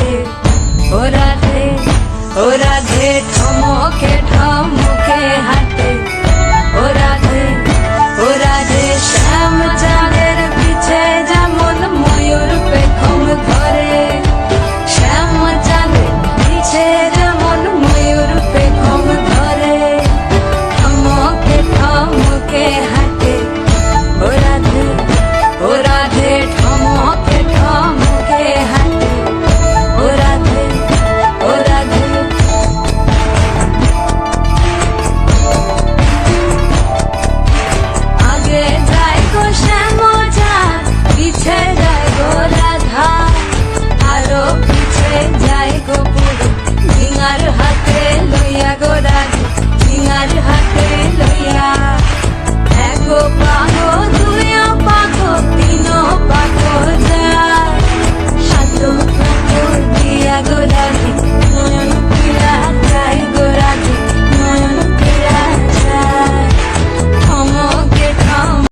Radhe ও Radhe ও Radhe